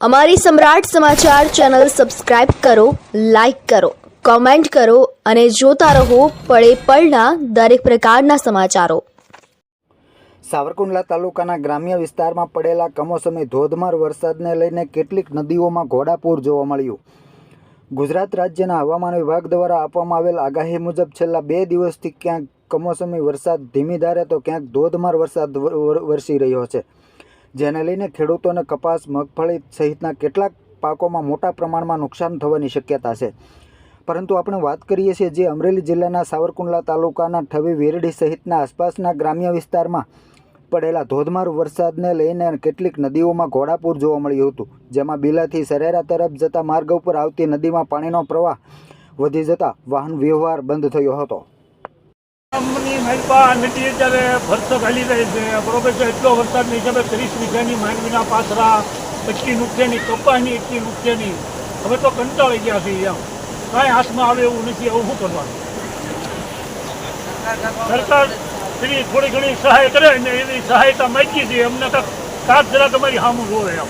અમારી સમ્રાટ સમાચાર channel subscribe કરો, લાઇક કરો, કોમેન્ટ કરો અને જોતા રહો પળે પળના દરેક પ્રકારના સમાચારો. સાવરકુંડલા તાલુકાના ગ્રામ્ય વિસ્તારમાં પડેલા કમોસમી ધોધમાર વરસાદને લઈને કેટલીક નદીઓમાં ઘોડાપૂર જોવા મળ્યું. ગુજરાત રાજ્યના હવામાન વિભાગ દ્વારા આપવામાં આવેલ આગાહી મુજબ છેલ્લા બે દિવસથી ક્યાંક કમોસમી વરસાદ ધીમી ધારે તો ક્યાંક ધોધમાર વરસાદ વર- વર- વરસી રહ્યો છે. જેને લઈને ખેડૂતોને કપાસ, મગફળી સહિતના કેટલાક પાકોમાં મોટા પ્રમાણમાં નુકસાન થવાની શક્યતા છે. પરંતુ આપણે વાત કરીએ છીએ જે અમરેલી જિલ્લાના સાવરકુંડલા તાલુકાના ઠવી વેરડી સહિતના આસપાસના ગ્રામ્ય વિસ્તારમાં પડેલા ધોધમાર વરસાદને લઈને કેટલીક નદીઓમાં ઘોડાપૂર જોવા મળ્યું હતું, જેમાં બિલાથી સરેરા તરફ જતા માર્ગ ઉપર આવતી નદીમાં પાણીનો પ્રવાહ વધી જતા વાહન વ્યવહાર બંધ થયો હતો. ગામની માલપા અત્યારે ભરસક હાલી રહી છે, બરોબર છે, એટલો વરસાદની હિસાબે ત્રીસ વીઘાની માંડવીના પાસરા એટલી નુકસાની કપાની એટલી નુકસાની હવે તો કંટાળી ગયા છે એમ. કાંઈ હાથમાં આવે એવું નથી, આવું શું કરવાનું? સરકાર એવી થોડી ઘણી સહાય કરે ને એવી સહાયતા માગી છે અમને કાંઈક કાચ જરા તમારી સામું જોવે એમ.